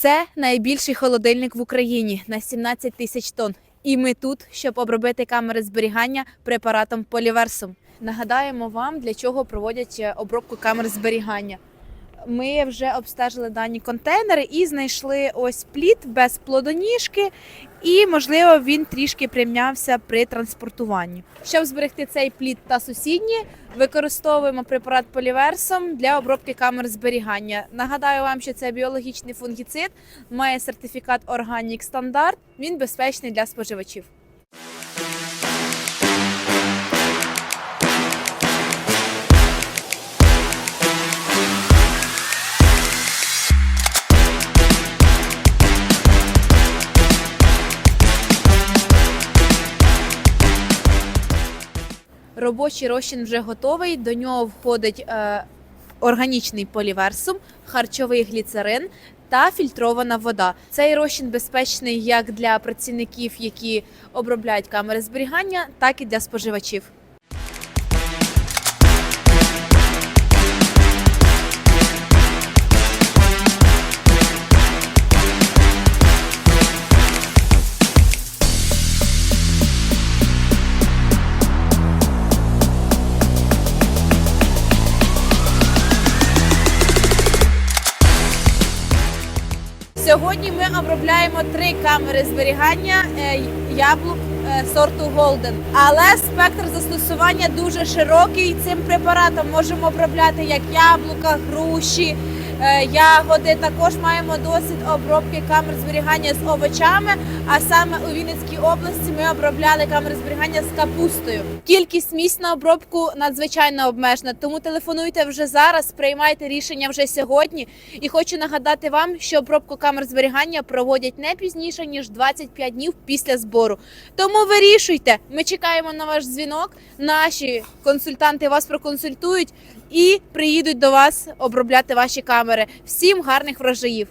Це найбільший холодильник в Україні на 17 тисяч тонн. І ми тут, щоб обробити камери зберігання препаратом поліверсум. Нагадаємо вам, для чого проводять е, обробку камер зберігання. Ми вже обстежили дані контейнери і знайшли ось плід без плодоніжки, і можливо він трішки примнявся при транспортуванні. Щоб зберегти цей плід та сусідні, використовуємо препарат поліверсом для обробки камер зберігання. Нагадаю вам, що це біологічний фунгіцид, має сертифікат Organic стандарт. Він безпечний для споживачів. Робочий розчин вже готовий. До нього входить е, органічний поліверсум, харчовий гліцерин та фільтрована вода. Цей розчин безпечний як для працівників, які обробляють камери зберігання, так і для споживачів. Сьогодні ми обробляємо три камери зберігання е, яблук е, сорту Голден, Але спектр застосування дуже широкий. Цим препаратом можемо обробляти як яблука, груші, ягоди. Також маємо досвід обробки камер зберігання з овочами. А саме у Вінницькій області ми обробляли камери зберігання з капустою. Кількість місць на обробку надзвичайно обмежена, тому телефонуйте вже зараз, приймайте рішення вже сьогодні. І хочу нагадати вам, що обробку камер зберігання проводять не пізніше ніж 25 днів після збору. Тому вирішуйте. Ми чекаємо на ваш дзвінок. Наші консультанти вас проконсультують і приїдуть до вас обробляти ваші камери. Всім гарних врожаїв!